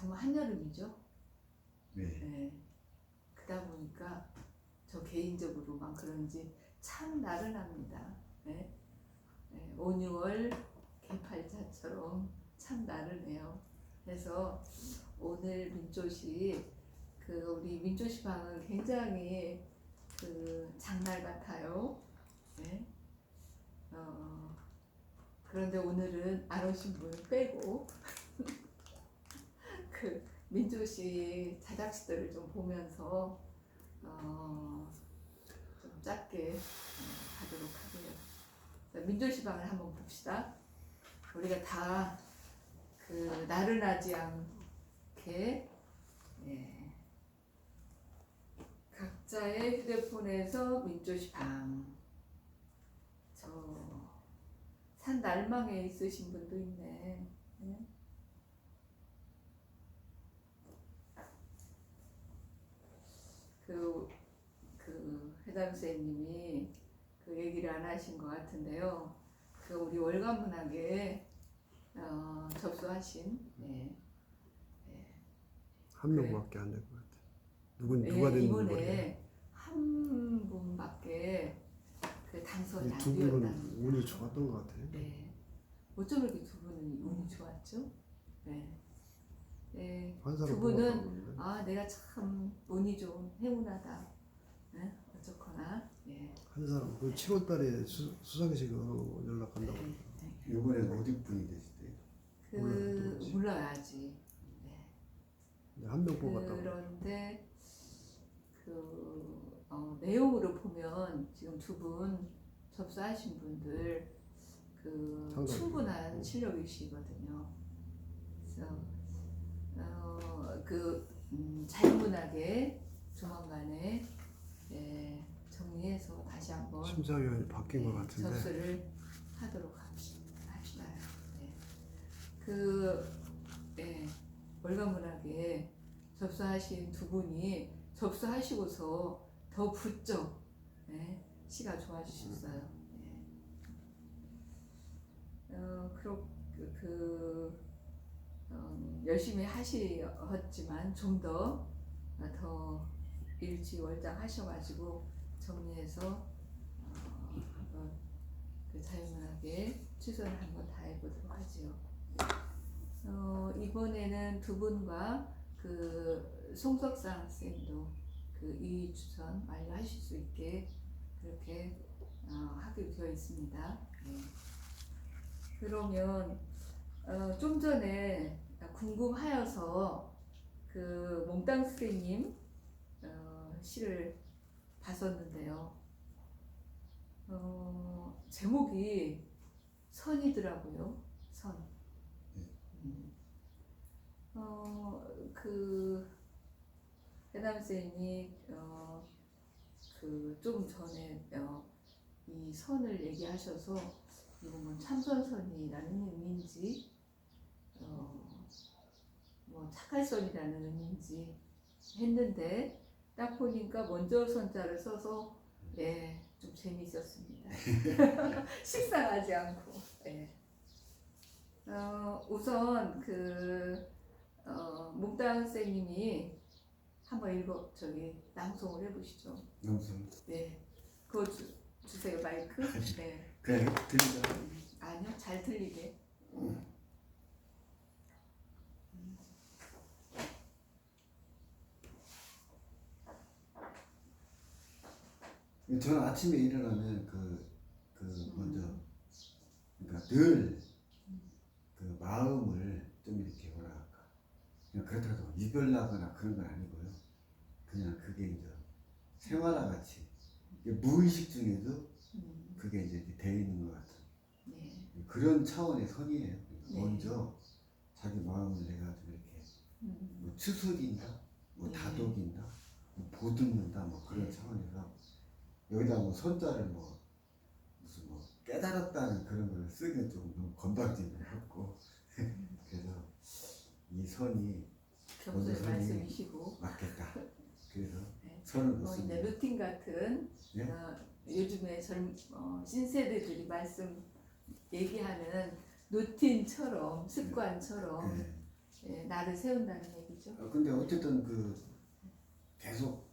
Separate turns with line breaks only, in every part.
정말 한여름이죠.
네.
네. 그러다 보니까 저 개인적으로만 그런지 참 나른합니다. 네. 네. 5, 6월 개팔자처럼 참 나르네요. 그래서 오늘 민조시 그 우리 민조시 방은 굉장히 그 장날 같아요. 네. 어, 그런데 오늘은 안 오신 분 빼고 그 민조시 자작 시들을 좀 보면서 어, 좀 짧게 어, 가도록 하고요. 자, 민조시 방을 한번 봅시다. 우리가 다 그 나른하지 않게 예. 각자의 휴대폰에서 민조시 방. 저 산 날망에 있으신 분도 있네. 예? 그, 그 해담 선생님이 그 얘기를 안 하신 것 같은데요. 그 우리 월간 문학에 어, 접수하신 예,
한 명밖에 안 될 것 같아. 누군
예,
누가 됐는지 모르겠네.
이번에 한 분밖에 그 당선이
안두
되었다는
분은 운이 좋았던 것 같아.
네. 어쩜 이렇게 두 분은 운이 좋았죠? 네. 네.
한 사람
두 분은
뽑았다는데.
아 내가 참 운이 좋은 행운하다. 네? 어쨌거나 예.
한 사람 그 7월 달에 수상식으로 연락한다고.
네. 네.
이번엔 어디 분이 되시대요?
그
몰라요.
물러야지. 네.
한 명 뽑았다고.
그런데 그 어, 내용으로 보면 지금 두 분 접수하신 분들 그
상당히.
충분한
음.
실력이시거든요. 그래서 어, 그 음, 자유문학의 조만간에 예, 정리해서 다시 한번
심사위원이 바뀐 것
네,
같은데.
접수를 하도록 합시- 합시다. 네. 그 예, 월간문학에 접수하신 두 분이 접수하시고서 더 부쩍 예, 시가 좋아지셨어요. 예. 어, 그렇 그, 그 어, 열심히 하셨지만 좀 더 더 일지월장 하셔가지고 정리해서 어, 한번 그 자유문학에 최선을 한번 다해보도록 하지요. 어, 이번에는 두 분과 그 송석상 쌤도 그 이의 추천 완료하실 수 있게 그렇게 어, 하기로 되어 있습니다. 네. 그러면 어, 좀 전에 궁금하여서 그 몽땅 선생님 어, 시를 봤었는데요. 어, 제목이 선이더라고요. 선. 음. 어, 그 해남 선생님이 어, 그 좀 전에 어, 이 선을 얘기하셔서 이건 뭐 참선선이라는 의미인지 어, 뭐 착할선이라는 의미인지 했는데 딱 보니까 먼저 선자를 써서 예, 좀 재미있었습니다. 식상하지 않고. 예. 어, 우선 그 어, 묵당 선생님이 한번 읽어 저기 낭송을 해보시죠.
영수.
네, 그거 주, 주세요 마이크. 네,
그냥 들리죠?
아니요 잘 들리게.
저는 아침에 일어나면 그, 그 먼저 그러니까 늘 그 마음을 좀 이렇게 뭐라 할까 그냥 그렇다고 유별나거나 그런 건 아니고요. 그냥 그게 이제 생활화 같이 무의식 중에도
음,
그게 이제 돼 있는 것 같은
네,
그런 차원의 선이에요.
네.
먼저 자기 마음을 내가 좀 이렇게
음,
뭐 추석인다, 뭐
네.
다독인다, 뭐 보듬는다, 뭐 그런
네.
차원에서 여기다 뭐 선자를 뭐 무슨 뭐 깨달았다는 그런 걸 쓰기는 좀 너무 건방진 것 같고 그래서 이 선이
격소의
선생님.
말씀이시고
맞겠다. 그래서
네.
선을
뭐 이제
놓습니다.
루틴 같은
네?
어, 요즘에 젊 어, 신세대들이 말씀 얘기하는 루틴처럼 습관처럼
네.
예, 나를 세운다는 얘기죠.
어, 근데 어쨌든 그 계속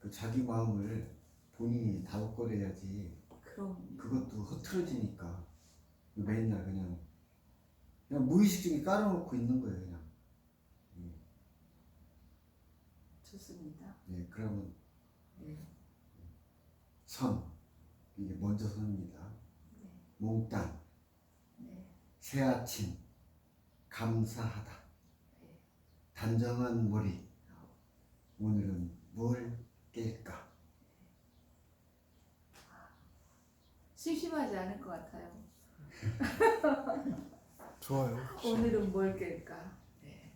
그 자기 마음을 본인이 다독거려야지.
그럼.
그것도 흐트러지니까. 맨날 그냥 그냥 무의식적인 깔아놓고 있는 거예요 그냥.
좋습니다.
예 그러면
네.
선. 이게 먼저 선입니다.
네.
몽땅.
네.
새 아침. 감사하다.
네.
단정한 머리. 오늘은 뭘 깰까
심심하지 않을 것 같아요.
좋아요.
오늘은 뭘 깰까? 네.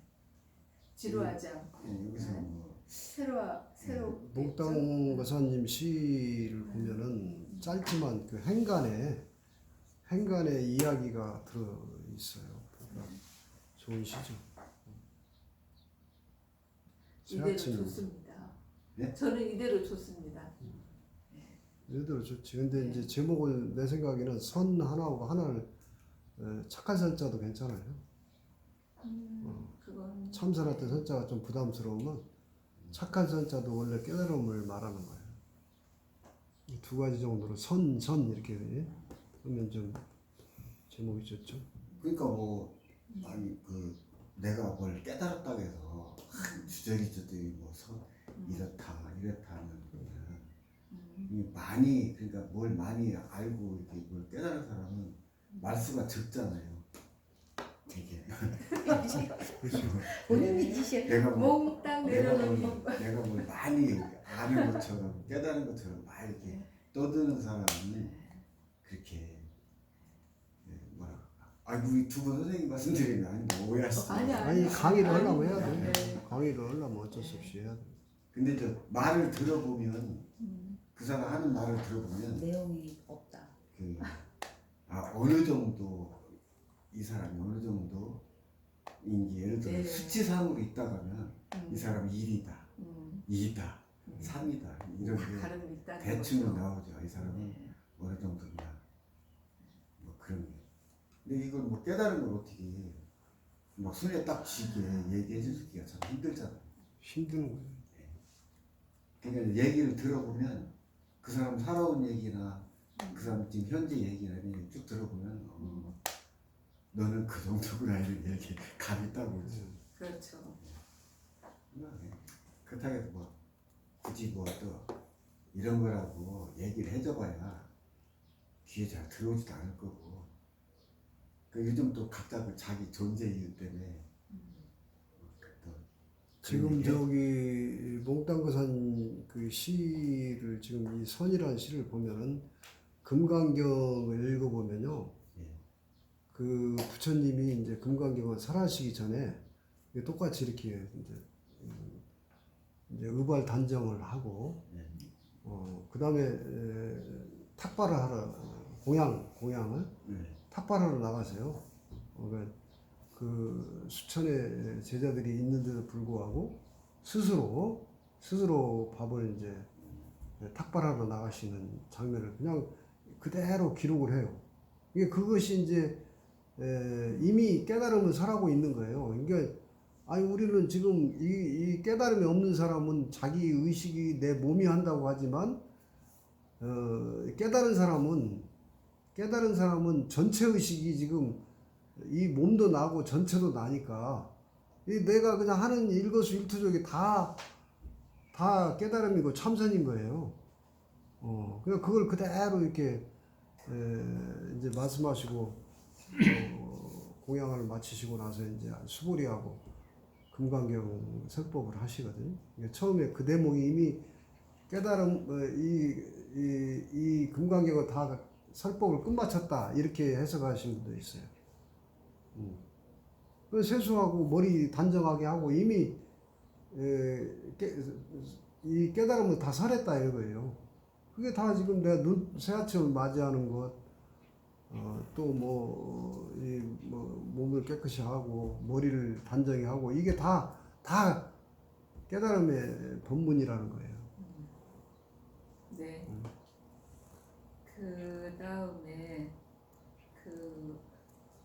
지루하지 않고
예, 여기서 뭐
새로 새로
몽땅 거사님 시를 보면은 짧지만 그 행간에 행간에 이야기가 들어 있어요. 그러니까 좋은 시죠.
이대로 좋습니다.
네?
저는 이대로 좋습니다.
예대로 좋지. 근데 이제 제목을 내 생각에는 선 하나하고 하나를 에, 착한 선자도 괜찮아요.
음, 그건
참선할 때 선자가 좀 부담스러우면 착한 선자도 원래 깨달음을 말하는 거예요. 이두 가지 정도로 선, 선 이렇게 하면 좀 제목이 좋죠.
그러니까 뭐 아니 그 내가 뭘 깨달았다고 해서 주저리 주저리 뭐 선, 이렇다 이렇다 하면
음,
이 많이 그러니까 뭘 많이 알고 이렇게 뭘 깨달은 사람은 말수가 적잖아요. 되게
본인이 지시
내가 뭐
몽땅
내가
내려놓는
뭘 내가 뭘 많이 아는 것처럼 깨달은 것처럼 막 이렇게 떠드는 사람은 그렇게 예, 뭐라 아 우리 두분 선생님 말씀드리면 아니 뭐 오해하시죠.
아니야.
아니 강의를 하려면 해야
네.
돼. 강의를 하려면 어쩔 수 없이 해야 돼.
근데 저 말을 들어보면
음,
그 사람 하는 말을 들어보면
내용이 없다.
그 아, 어느 정도 이 사람이 어느 정도 인지 예를 들어
네.
수치상으로 있다 가면
음,
이 사람이 일이다,
음,
이다,
음.
삼이다 이런 다게
있다는
대충은
거죠.
나오죠. 이 사람은
네.
어느 정도냐 뭐 그런 게. 근데 이걸 뭐 깨달은 걸 어떻게 막 손에 딱 쥐게 얘기해 주기가 참 힘들잖아요.
힘든 거예요.
그러니까 얘기를 들어보면 그 사람 살아온 얘기나 그 사람 지금 현재 얘기나 이런 쭉 들어보면 어, 너는 그 정도구나 이런 얘기 감이 딱 오지.
그렇죠.
그렇다고 해서 뭐 굳이 뭐 또 이런 거라고 얘기를 해줘봐야 귀에 잘 들어오지도 않을 거고 그 요즘 또 각자 그 자기 존재 이유 때문에 또
지금
그런 얘기-
저기 몽땅거산 그 시를 지금 이 선이라는 시를 보면은 금강경을 읽어보면요.
예.
그 부처님이 이제 금강경을 설하시기 전에 똑같이 이렇게 이제 음, 이제 의발 단정을 하고
예.
어 그 다음에 에, 탁발을 하러 공양 공양을
네.
탁발하러 나가세요. 어, 그, 그 수천의 제자들이 있는데도 불구하고 스스로 스스로 밥을 이제 탁발하러 나가시는 장면을 그냥 그대로 기록을 해요. 이게 그것이 이제 에, 이미 깨달음을 설하고 있는 거예요. 그러니까 아니 우리는 지금 이, 이 깨달음이 없는 사람은 자기 의식이 내 몸이 한다고 하지만 어, 깨달은 사람은 깨달은 사람은 전체 의식이 지금 이 몸도 나고 전체도 나니까 이 내가 그냥 하는 일거수일투족이 다 다 깨달음이고 참선인 거예요. 어, 그냥 그걸 그대로 이렇게 에, 이제 말씀하시고 어, 공양을 마치시고 나서 이제 수보리하고 금강경 설법을 하시거든요. 처음에 그 대목이 이미 깨달음 어, 이, 이, 이 금강경을 다 설법을 끝마쳤다 이렇게 해석하시는 분도 있어요. 음. 그 세수하고 머리 단정하게 하고 이미 에, 깨, 이 깨달음을 다 설했다 이거예요. 그게 다 지금 내가 눈 새아침을 맞이하는 것, 어, 또 뭐 이 뭐 몸을 깨끗이 하고 머리를 단정히 하고 이게 다 다 깨달음의 본문이라는 거예요.
네. 그 다음에 그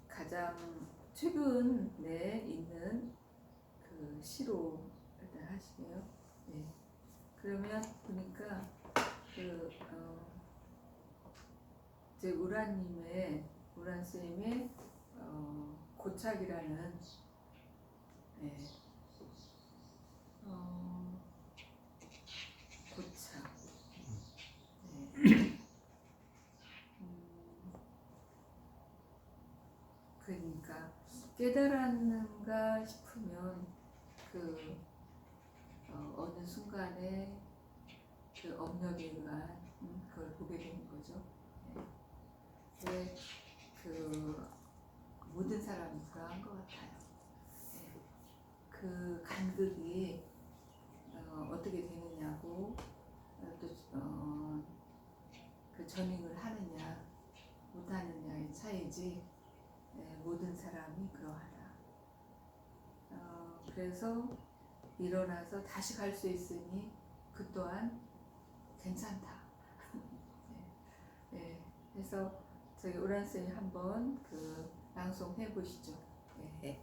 가장 최근에 있는 그 시로 일단 하시네요. 네. 그러면 보니까 그 어, 이제 우라님의 우란 쌤의 어, 고착이라는 네. 어, 고착. 네. 음, 그러니까 깨달았는가 싶으면 그 어, 어느 순간에 그 업력에 의한 음, 그걸 보게 되는 거죠. 네. 그 모든 사람이 그러한 것 같아요. 네. 그 간극이 어, 어떻게 되느냐고 어, 또 어, 그 전행을 하느냐 못하느냐의 차이지 네, 모든 사람이 그러하다. 어, 그래서 일어나서 다시 갈 수 있으니 그 또한 괜찮다. 네, 네, 그래서 저희 오란 쌤이 한번 그 낭송해 보시죠. 네,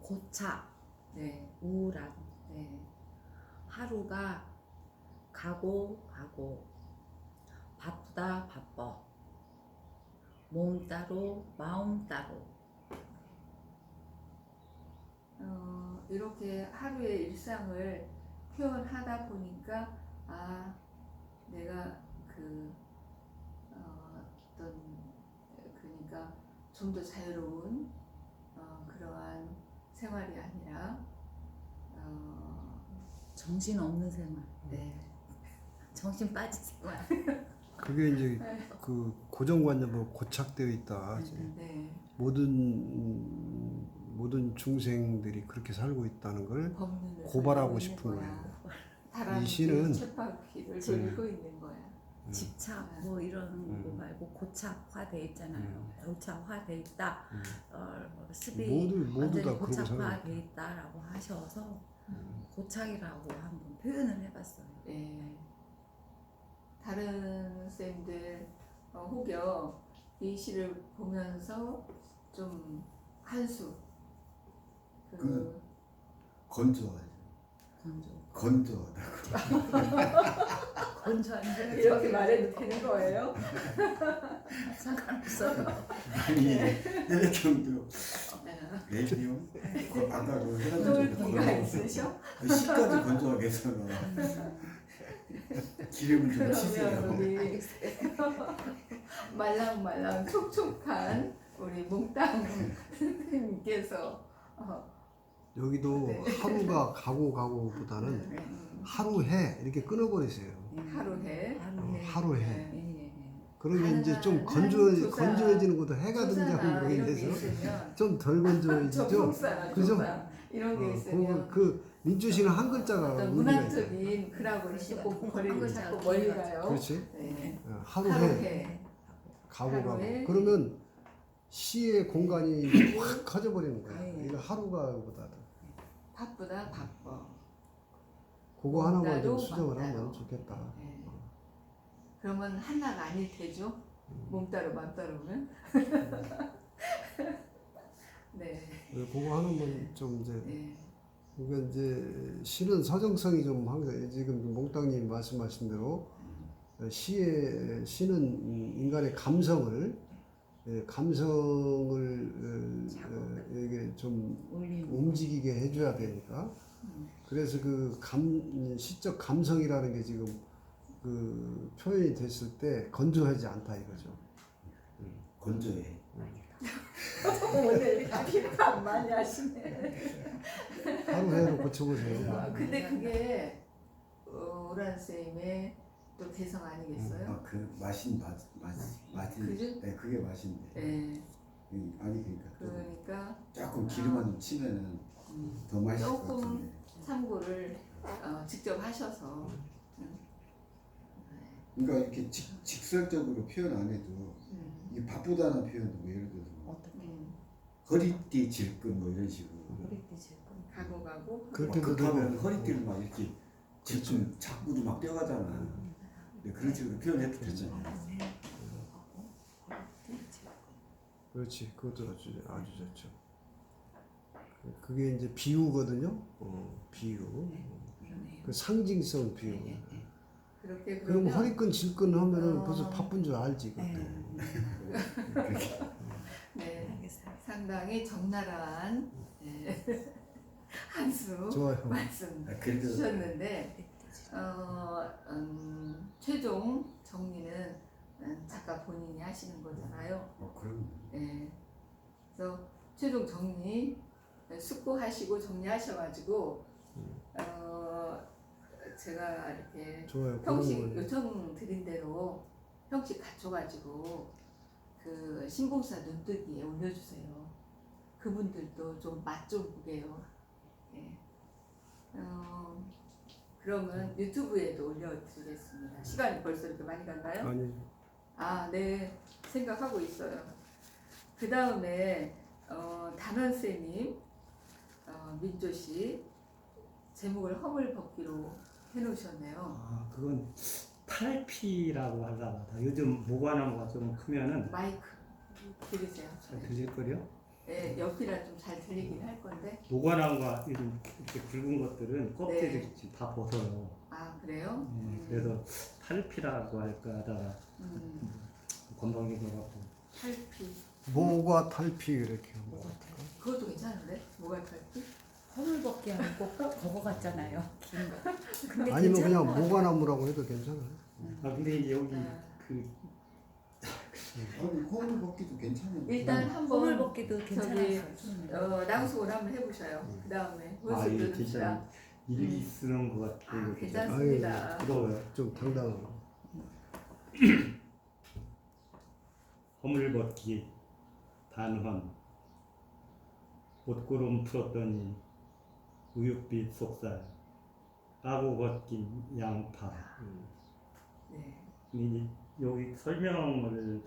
고차,
네,
우울한
네,
하루가 가고 가고. 바쁘다 바빠 몸 따로 마음 따로.
어, 이렇게 하루의 일상을 표현하다 보니까 아 내가 그 어, 어떤 그러니까 좀 더 자유로운 어, 그러한 생활이 아니라 어,
정신 없는 생활.
네,
정신 빠진 생활
그게 이제 그 고정관념으로 고착되어 있다. 이제
네,
모든 음, 모든 중생들이 그렇게 살고 있다는 걸
법문을
고발하고 싶은 거예요.
다람쥐
이 시는
쳇바퀴를 돌리고 있는 거야.
음.
집착 뭐 이런 거
음.
말고 고착화돼 있잖아요
음.
고착화돼 있다
음.
어, 습이
모두 모두
완전히
다 그러고
고착화돼
있다.
있다라고 하셔서
음.
고착이라고 한번 표현을 해봤어요
네. 다른 쌤들 어, 혹여 이 시를 보면서 좀 한수 그,
그- 건조하죠.
건조
건조하다고.
건조한데
이렇게 말해도 되는 거예요?
상관없어요
아니 혈액형도
네.
레디움 그 아까 그
쫄기가
혈액형도
있으셔?
그 시까지 건조하게 해서는 기름을 좀
그러면
치세요.
우리 말랑말랑 촉촉한 우리 몽땅 선생님께서 어,
여기도
네.
하루가 가고 가고보다는
음,
하루 해 이렇게 끊어버리세요.
하루해
하루
해.
네.
예, 예.
그러면 이제 좀 건조
조사-
건조해지는 것도 해가 등장하는 모르겠는데서
있으면
좀덜 건조해지죠. 그죠?
이런 게
어,
있으면
그, 그 민주시는 한 글자가
어떤
의미가.
문학적인 글하고
한
거리를
글자가
자꾸 멀리. 가요.
그렇지.
네.
어, 하루
하루
해
해.
가고 가고
하루에.
그러면 시의 공간이 확 커져버리는 거야.
예.
이거 하루가 보다
바쁘다 바빠.
그거 하나만 좀 수정을
맞아요.
하면 좋겠다.
네. 그러면 하나가 아닐 테죠. 몸 따로 맘 따로면. 네.
그거 하나만 좀 이제
네.
그러니까 이제 시는 서정성이 좀 항상 지금 몽땅님 말씀하신 대로 시의 시는 음, 인간의 감성을 예, 감성을 어, 어, 이게 좀 움직이게 해줘야 되니까
음.
그래서 그 감 시적 감성이라는 게 지금 그 표현이 됐을 때 건조하지 않다 이거죠.
건조해.
오늘 비판 많이 하시네.
하루 해로 고쳐보세요.
아, 근데 그게 어, 오란 쌤의 또 개성 아니겠어요?
아, 그 맛인 맛, 맛, 맛이.
그죠?
네, 그게 맛인데.
네.
이- 아니 그러니까 또
그러니까
조금 기름만 좀 치면은
음,
더 맛있을 것
조금
같은데.
참고를 어, 직접 하셔서
그러니까 이렇게 직, 직설적으로 표현 안 해도
음,
이 바쁘다는 표현도 뭐 예를
음,
허리띠 질끈 뭐 이런 식으로.
허리띠 질끈
가고 가고
그렇게
막 급하면 허리띠를 막 이렇게 질끈 자꾸도 막 뛰어가잖아. 네, 그런 식으로 표현해도 되잖아.
허리띠 질끈
그렇지 그것도 아주 아주 좋죠. 그게 이제 비유거든요. 어, 비유.
그러네요.
그 상징성 비유.
네, 네, 네.
그렇게
그럼 허리끈 질끈 하면은
어.
벌써 바쁜 줄 알지 그것도.
네.
네. 상당히 적나라한 네. 한수
좋아요.
말씀
아, 그래도
주셨는데 어, 음, 최종 정리는 음, 작가 본인이 하시는 거잖아요.
어, 그럼
네. 그래서 최종 정리 숙고하시고 정리하셔가지고 어, 제가 이렇게
좋아요.
형식
그런 거.
요청 드린 대로 형식 갖춰가지고 그 신봉사 눈뜨기에 올려주세요. 그분들도 좀 맛좀 보게요. 예. 어, 그러면 유튜브에도 올려드리겠습니다. 시간이 벌써 이렇게 많이 갔나요?
아니
아, 네. 생각하고 있어요. 그 다음에, 어, 단원쌤님, 어, 민조 씨, 제목을 허물 벗기로 해놓으셨네요.
아, 그건 탈피라고 봐. 요즘 모관나무가 좀 크면은
마이크 들으세요.
잘 들릴 거요.
네, 옆이라 좀 잘 들리긴 할 건데.
모관나무가 요즘 이렇게 굵은 것들은 껍질이
네.
지금 다 벗어요.
아, 그래요?
네,
음,
그래서 탈피라고 할까 하다가
음,
건방져갖고
탈피.
모과 탈피 이렇게.
뭐 같아요?
그것도 괜찮은데? 뭐가 탈피?
허물 벗기 하면 꼭 그거 같잖아요. 긴 거. 근데
아니면
괜찮은
그냥
것 같아요.
모과나무라고 해도 괜찮아요.
아 근데 이제 여기
아,
그
아니 홈을 벗기도 괜찮은데
일단
허물
한번
벗기도 괜찮았어요.
어, 낭송을 한번 해보셔요. 그 다음에
아, 이게. 진짜 일기 쓰는 것 같고
아,
이거 진짜
괜찮습니다.
부러워요.
좀 당당하고.
허물벗기 단헌 옷구름 풀었더니 우윳빛 속살 까고 벗긴 양파
네.
이 여기 설명을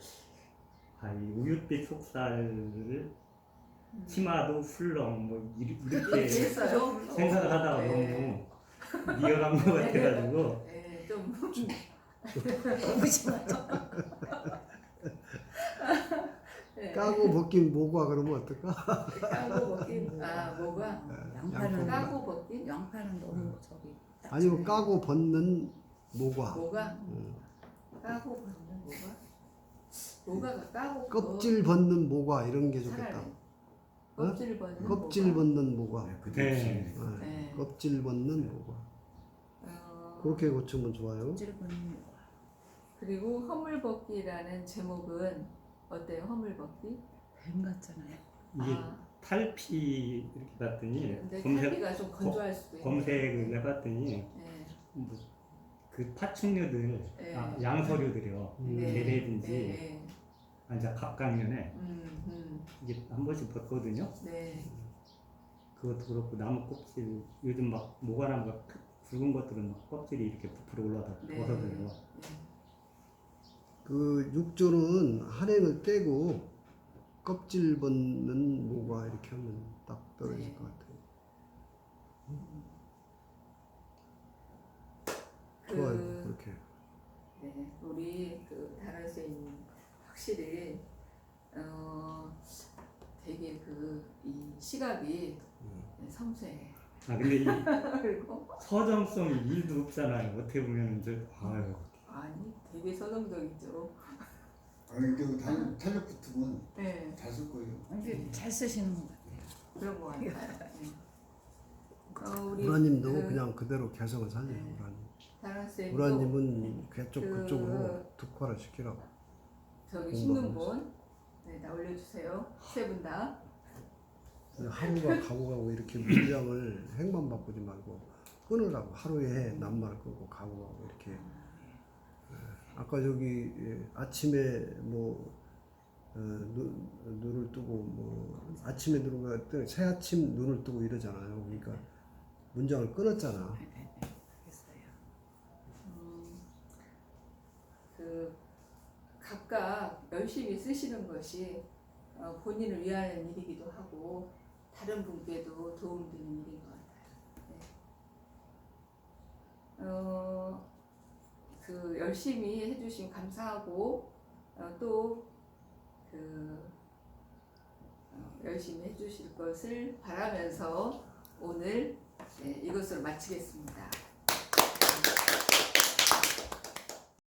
아이 우윳빛 속살을
음.
치마도 훌렁 뭐 이- 이렇게
했어요?
생각을 하다가
네.
너무 리얼한 것 같아가지고
네, 좀
무심하죠.
네.
까고 벗긴 모과 그러면 어떨까?
까고 벗긴 아 뭐가
양파는
까고 벗긴
양파는 너무 저기 딱
아니면. 까고 벗는 모과.
뭐가
음.
까고 벗는 뭐가 뭐가 까고
껍질 벗는 모과 이런 게
벗-
좋겠다.
차라리 껍질 벗는
껍질
뭐가?
벗는 모과.
네, 그
네.
어,
네.
껍질 벗는 모과.
어,
그렇게 고치면 좋아요.
벗는.
그리고 허물벗기라는 제목은 어때요 허물벗기?
뱀 같잖아요.
이게
아,
탈피 이렇게 봤더니
근데
검색
탈피가 좀 건조할 수도 있는
검색을 해봤더니
네.
뭐, 그 파충류들,
네.
아, 양서류들이요.
음.
네.
개래든지
네.
아, 이제 갑각면에
음, 음,
이게 한 번씩 벗거든요.
네.
그것도 그렇고 나무 껍질 요즘 막 모가나무가 크- 굵은 것들은 막 껍질이 이렇게 부풀어 올라다
네.
벗어져요.
네.
그 육조는 한행을 떼고 껍질 벗는 모과 이렇게 하면 딱 떨어질
네.
것 같아요. 좋아요.
그
그렇게.
네, 우리 그 다른 선생님 확실히 어 되게 그 이 시각이
음.
섬세해.
아 근데 이
그리고
서정성이 일도 없잖아요. 어떻게 보면 이제 아유
되게 서정적이죠.
아니 그 단- 탄력 붙으면
네,
잘 쓸 거예요.
근데 잘 쓰시는 것 같아요.
그런 거 같아요. 네. 어, 우리
우라님도
그
그냥 그대로 개성을 살려요.
네.
우라님.
다른
우라님은 그쪽
그-
그쪽으로 특화를 시키라고.
저기 분 네, 다 올려주세요. 세 분 다.
하루가 가고 가고 이렇게 문장을 핵만 바꾸지 말고 끊으라고 하루에 낱말 끄고 가고 가고 이렇게 예. 아까 저기 예, 아침에 뭐 어, 눈, 눈을 뜨고 뭐 아침에 뜨새 아침 눈을 뜨고 이러잖아요. 그러니까 문장을 끊었잖아.
알겠어요.
음, 그 각각 열심히 쓰시는 것이 어, 본인을 위하는 일이기도 하고 다른 분께도 도움되는 일인 것 같아요. 네. 어, 그 열심히 해주신 감사하고 어, 또그 어, 열심히 해주실 것을 바라면서 오늘 네, 이것으로 마치겠습니다.